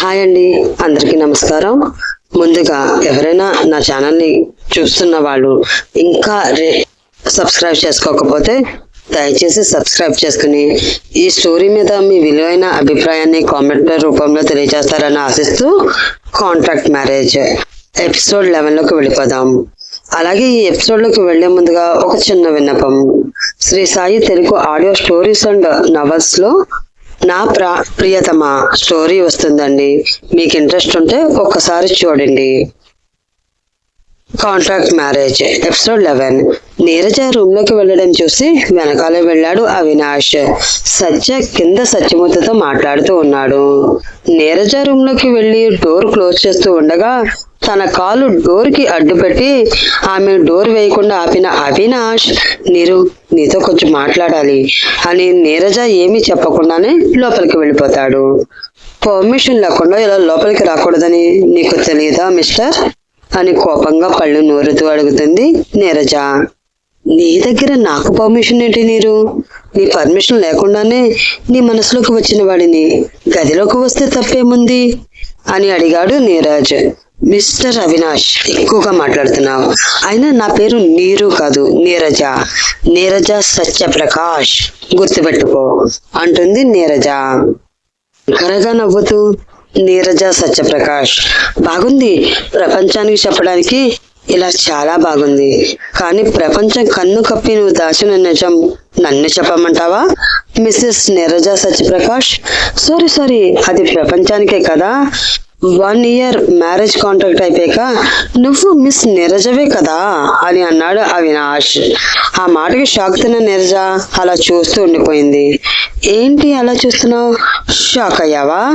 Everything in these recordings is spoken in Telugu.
హాయ్ అండి అందరికీ నమస్కారం. ముందుగా ఎవరైనా నా ఛానల్ని చూస్తున్న వాళ్ళు ఇంకా రే సబ్స్క్రైబ్ చేసుకోకపోతే దయచేసి సబ్స్క్రైబ్ చేసుకుని ఈ స్టోరీ మీద మీ విలువైన అభిప్రాయాన్ని కామెంట్ రూపంలో తెలియజేస్తారని ఆశిస్తూ కాంట్రాక్ట్ మ్యారేజ్ ఎపిసోడ్ లెవెన్లోకి వెళ్ళిపోదాం. అలాగే ఈ ఎపిసోడ్లోకి వెళ్ళే ముందుగా ఒక చిన్న విన్నపం. Shri Sai Telugu audio stories and నవల్స్లో నా ప్రా ప్రియతమ స్టోరీ వస్తుందండి. మీకు ఇంట్రెస్ట్ ఉంటే ఒక్కసారి చూడండి. Contract marriage episode eleven. Neeraja రూమ్లోకి వెళ్ళడం చూసి వెనకాలే వెళ్ళాడు అవినాష్. సత్య కింద సత్యమూర్తితో మాట్లాడుతూ ఉన్నాడు. నీరజ రూమ్లోకి వెళ్ళి డోర్ క్లోజ్ చేస్తూ ఉండగా తన కాలు డోర్కి అడ్డుపెట్టి ఆమె డోర్ వేయకుండా ఆపిన అవినాష్ నీరు నీతో కొంచెం మాట్లాడాలి అని నీరజ ఏమీ చెప్పకుండానే లోపలికి వెళ్ళిపోతాడు. పర్మిషన్ లేకుండా ఇలా లోపలికి రాకూడదని నీకు తెలియదా మిస్టర్? అని కోపంగా పళ్ళు నూరుతూ అడుగుతుంది నీరజ. నీ దగ్గర నాకు పర్మిషన్ ఏంటి నీరు? నీ పర్మిషన్ లేకుండానే నీ మనసులోకి వచ్చిన వాడిని గదిలోకి వస్తే తప్పేముంది? అని అడిగాడు నీరజ్. మిస్టర్ అవినాష్ ఎక్కువగా మాట్లాడుతున్నావు. అయినా నా పేరు నీరు కాదు నీరజ. నీరజ సత్యప్రకాష్. గుర్తుపెట్టుకో అంటుంది నీరజ. కరగా నవ్వుతూ నీరజ సత్యప్రకాష్. బాగుంది ప్రపంచానికి చెప్పడానికి ఇలా చాలా బాగుంది. కానీ ప్రపంచం కన్ను కప్పి నువ్వు దాచిన నిజం నన్ను చెప్పమంటావా? Mrs Neeraja Satyaprakash sorry sorry అది ప్రపంచానికే కదా. వన్ ఇయర్ మ్యారేజ్ కాంట్రాక్ట్ అయిపోయాక నువ్వు మిస్ నీరజవే కదా అని అన్నాడు అవినాష్. ఆ మాటకి షాక్ తిన్న నీరజ అలా చూస్తూ ఉండిపోయింది. ఏంటి అలా చూస్తున్నావు? షాక్ అయ్యావా?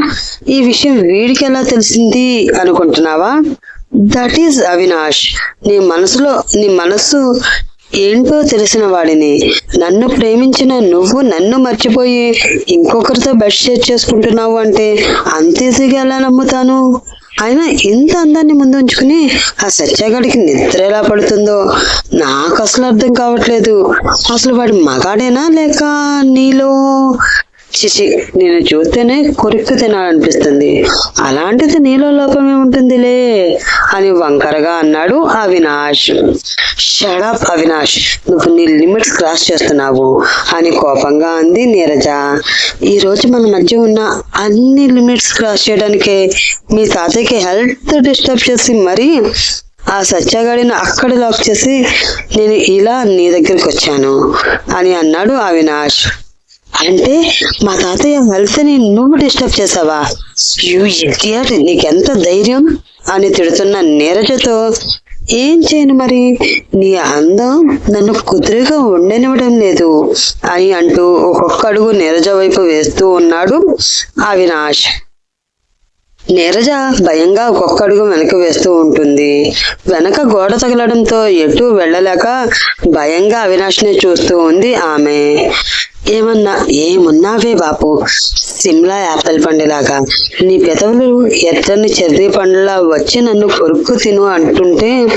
ఈ విషయం వీడికి ఎలా తెలిసింది అనుకుంటున్నావా? దట్ ఈజ్ అవినాష్ నీ మనసులో నీ మనసు ఏంటో తెలిసిన వాడిని. నన్ను ప్రేమించిన నువ్వు నన్ను మర్చిపోయి ఇంకొకరితో బెడ్ షేర్ చేసుకుంటున్నావు అంటే అంతేసిగా ఎలా నమ్ముతాను? అయినా ఇంత అందాన్ని ముందు ఉంచుకుని ఆ సత్యగాడికి నిద్ర ఎలా పడుతుందో నాకు అసలు అర్థం కావట్లేదు. అసలు వాడి మగాడేనా లేక నీలో చిచి నేను చూస్తేనే కొరికి తినాలనిపిస్తుంది. అలాంటిది నీలో లోపం ఏముంటుందిలే? అని వంకరగా అన్నాడు అవినాష్. షడప్ అవినాష్. నువ్వు నీ లిమిట్స్ క్రాస్ చేస్తున్నావు అని కోపంగా అంది నీరజ. ఈ రోజు మన మధ్య ఉన్న అన్ని లిమిట్స్ క్రాస్ చేయడానికే మీ తాతయ్యకి హెల్త్ డిస్టర్బ్ చేసి మరీ ఆ సత్యగాడిని అక్కడ లాక్ చేసి నేను ఇలా నీ దగ్గరికి వచ్చాను అని అన్నాడు అవినాష్. అంటే మా తాతయ్య కలిసి నేను నువ్వు డిస్టర్బ్ చేసావా? యూ ఇడియట్ నీకెంత ధైర్యం? అని తిడుతున్న నీరజతో ఏం చేయను మరి? నీ అందం నన్ను కుదురుగా ఉండనివ్వడం లేదు అని అంటూ ఒక్కొక్క అడుగు నీరజ వైపు వేస్తూ ఉన్నాడు అవినాష్. నీరజ భయంగా ఒక్కొక్క అడుగు వెనక వేస్తూ ఉంటుంది. వెనక గోడ తగలడంతో ఎటు వెళ్ళలేక భయంగా అవినాష్ని చూస్తూ ఉంది ఆమె. ఏమన్నా ఏమున్నావే బాపు. సిమ్లా యాపిల్ పండులాగా. నీ పెదవులు ఎర్రని చెర్రీ పండులా వచ్చి నన్ను కొరుక్కు తిను అంటుంటే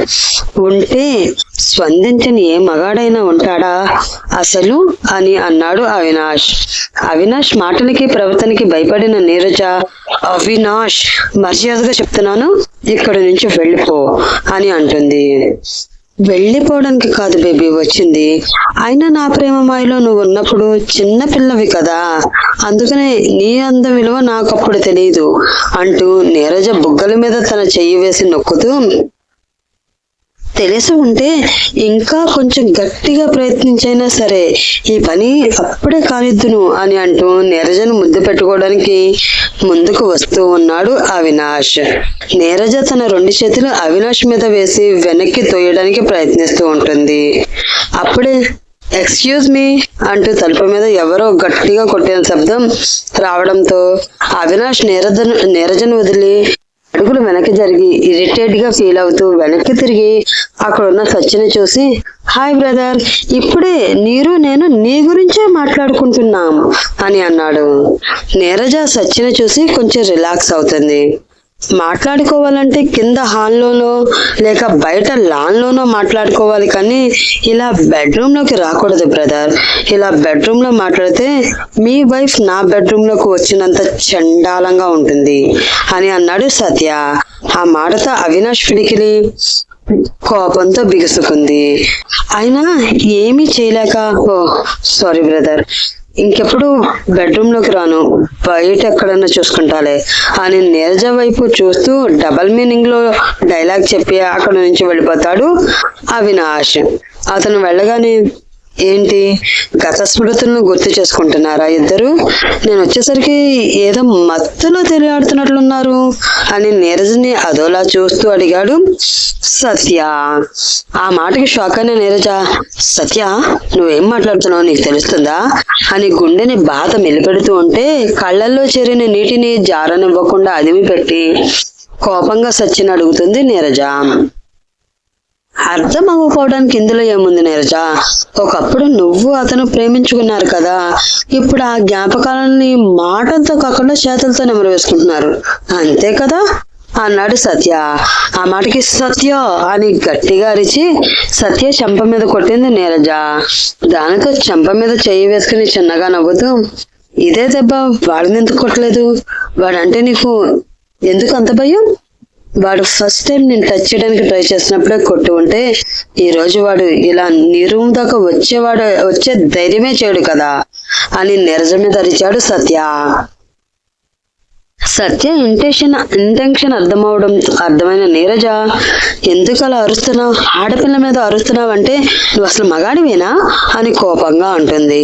ఉంటే స్పందించని ఏ మగాడైనా ఉంటాడా? అసలు అని అన్నాడు అవినాష్. అవినాష్ మాటలకి ప్రవర్తనకి భయపడిన నీరజ. అవినాష్ మర్యాదగా చెప్తున్నాను ఇక్కడి నుంచి వెళ్ళిపో అని అంటుంది. వెళ్ళిపోవడానికి కాదు బేబీ వచ్చింది. అయినా నా ప్రేమ మాయలో నువ్వు ఉన్నప్పుడు చిన్న పిల్లవి కదా. అందుకనే నీ అందం విలువ నాకు అప్పుడు తెలియదు అంటూ నీరజ బుగ్గల మీద తన చెయ్యి వేసి నొక్కుతూ తెలిసి ఉంటే ఇంకా కొంచెం గట్టిగా ప్రయత్నించైనా సరే ఈ పని అప్పుడే కానిద్దును అని అంటూ నీరజను ముద్దు పెట్టుకోవడానికి ముందుకు వస్తూ ఉన్నాడు అవినాష్. నీరజ తన రెండు చేతులు అవినాష్ మీద వేసి వెనక్కి తోయడానికి ప్రయత్నిస్తూ ఉంటుంది. అప్పుడే ఎక్స్క్యూజ్ మీ అంటూ తలుపు మీద ఎవరో గట్టిగా కొట్టిన శబ్దం రావడంతో అవినాష్ నీరజను నీరజను వదిలి అడుగులు వెనక్కి జరిగి ఇరిటేట్గా ఫీల్ అవుతూ వెనక్కి తిరిగి అక్కడ ఉన్న చూసి హాయ్ బ్రదర్ ఇప్పుడే నీరు నేను నీ గురించే మాట్లాడుకుంటున్నాం అని అన్నాడు. నీరజ సచ్చిని చూసి కొంచెం రిలాక్స్ అవుతుంది. మాట్లాడుకోవాలంటే కింద హాల్లోనో లేక బయట లాన్లోనో మాట్లాడుకోవాలి కానీ ఇలా బెడ్రూమ్లోకి రాకూడదు బ్రదర్. ఇలా బెడ్రూమ్లో మాట్లాడితే మీ వైఫ్ నా బెడ్రూమ్లోకి వచ్చినంత చండాలంగా ఉంటుంది అని అన్నాడు సత్య. ఆ మాటతో అవినాష్ పిడికిలి కోపంతో బిగుసుకుంది. అయినా ఏమీ చేయలేక ఓ సారీ బ్రదర్ ఇంకెప్పుడు బెడ్రూమ్లోకి రాను? బయట ఎక్కడన్నా చూసుకుంటాలే. అని నీరజ వైపు చూస్తూ డబల్ మీనింగ్లో డైలాగ్ చెప్పి అక్కడ నుంచి వెళ్ళిపోతాడు అవినాష్. అతను వెళ్ళగానే ఏంటి? గత స్మృతులను గుర్తు చేసుకుంటున్నారా ఇద్దరు? నేను వచ్చేసరికి ఏదో మత్తులో తెలియాడుతున్నట్లున్నారు అని నీరజ్ని అదోలా చూస్తూ అడిగాడు. సత్య ఆ మాటకి షాక్ అయిన నీరజ సత్య నువ్వేం మాట్లాడుతున్నావు నీకు తెలుస్తుందా? అని గుండెని బాధ మెలిపెడుతూ ఉంటే కళ్ళల్లో చేరిన నీటిని జారనివ్వకుండా అదిమి పెట్టి కోపంగా సత్యని అడుగుతుంది నీరజ. అర్థం అవ్వకపోవడానికి ఇందులో ఏముంది నీరజ? ఒకప్పుడు నువ్వు అతను ప్రేమించుకున్నారు కదా. ఇప్పుడు ఆ జ్ఞాపకాలని మాటలతో కాకుండా చేతులతో నెమరు వేసుకుంటున్నారు. అంతే కదా? అన్నాడు సత్య. ఆ మాటకి సత్య అని గట్టిగా అరిచి సత్య చెంప మీద కొట్టింది నీరజ. దానితో చెంప మీద చెయ్యి వేసుకుని చిన్నగా నవ్వుతూ ఇదే దెబ్బ వాడిని ఎందుకు కొట్టలేదు? వాడంటే నీకు ఎందుకు అంత భయం? వాడు ఫస్ట్ టైం నేను టచ్ చేయడానికి ట్రై చేసినప్పుడే కొట్టు ఉంటే ఈ రోజు వాడు ఇలా నీ రూమ్ దాకా వచ్చేవాడు వచ్చే ధైర్యమే చేయడు కదా అని నిరజమే ధరించాడు సత్య. సత్య ఇంటెన్షన్ ఇంటెన్షన్ అర్థమవడం అర్థమైన నీరజ ఎందుకు అలా అరుస్తున్నావు? ఆడపిల్ల మీద అరుస్తున్నావు అంటే నువ్వు అసలు మగాడివేనా? అని కోపంగా ఉంటుంది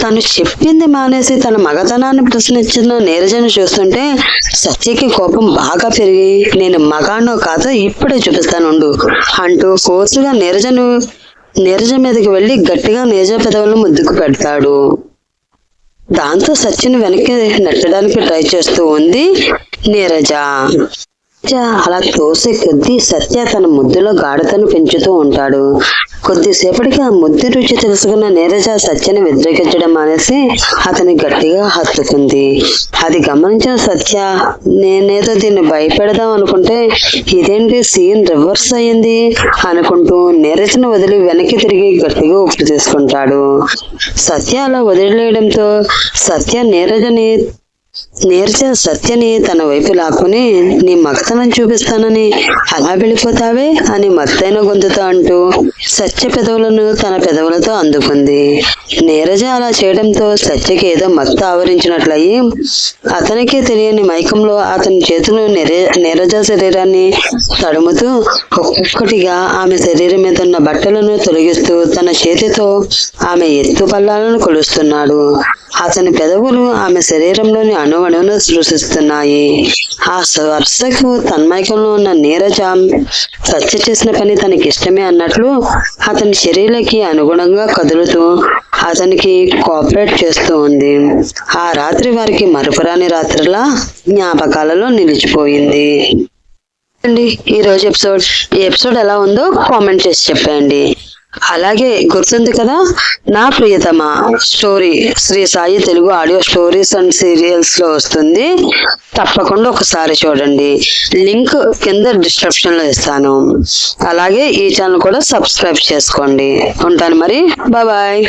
తను చెప్పింది మానేసి తన మగతనాన్ని ప్రశ్నించిన నీరజను చూస్తుంటే సత్యకి కోపం బాగా పెరిగి నేను మగానో కాదో ఇప్పుడే చూపిస్తానుండు అంటూ కోసుగా నీరజను నీరజ మీదకి వెళ్ళి గట్టిగా నీరజ పెదవులను ముద్దుకు పెడతాడు. దాంతో సచిన్ వెనక్కి నెట్టడానికి ట్రై చేస్తూ ఉంది నీరజ అలా తోసే కొద్దీ సత్య తన ముద్దులో గాఢతను పెంచుతూ ఉంటాడు. కొద్దిసేపటికి ఆ ముద్దు రుచి తెలుసుకున్న నీరజ సత్యని వ్యతిరేకించడం మానేసి అతని గట్టిగా హత్తుకుంది. అది గమనించిన సత్య నేనేదో దీన్ని భయపెడదాం అనుకుంటే ఇదేంటి సీన్ రివర్స్ అయ్యింది అనుకుంటూ నీరజను వదిలి వెనక్కి తిరిగి గట్టిగా ఉప్పు తీసుకుంటాడు. సత్య అలా వదిలేయడంతో సత్య నీరజని నీరజ సత్యని తన వైపు లాక్కుని నీ మగతనం చూపిస్తానని అలా వెళ్ళిపోతావే? అని మత్తైన గొంతుతో అంటూ సత్య పెదవులను తన పెదవులతో అందుకుంది. నీరజ అలా చేయడంతో సత్యకి ఏదో మత్తు ఆవరించినట్లయి అతనికే తెలియని మైకంలో అతని చేతులు నీరజ శరీరాన్ని తడుముతూ ఒక్కొక్కటిగా ఆమె శరీరం మీద ఉన్న బట్టలను తొలగిస్తూ తన చేతితో ఆమె ఎత్తు పల్లాలను కొలుస్తున్నాడు. అతని పెదవులు ఆమె శరీరంలోని అణువణువును సృష్టిస్తున్నాయి. ఆ స్పర్శకు తన్మైకంలో ఉన్న నీరజ సత్య చేసిన పని తనకి ఇష్టమే అన్నట్లు అతని చర్యలకి అనుగుణంగా కదులుతూ అతనికి కోఆపరేట్ చేస్తూ ఉంది. ఆ రాత్రి వారికి మరుపురాని రాత్రిలా జ్ఞాపకాలలో నిలిచిపోయింది. అండి ఈ రోజు ఎపిసోడ్ ఈ ఎపిసోడ్ ఎలా ఉందో కామెంట్ చేసి చెప్పండి. అలాగే గుర్తుంది కదా నా ప్రియతమ story Shri Sai Telugu audio stories and సీరియల్స్లో వస్తుంది. తప్పకుండా ఒకసారి చూడండి. లింక్ కింద డిస్క్రిప్షన్లో ఇస్తాను. అలాగే ఈ ఛానల్ కూడా సబ్స్క్రైబ్ చేసుకోండి. ఉంటాను మరి. బాయ్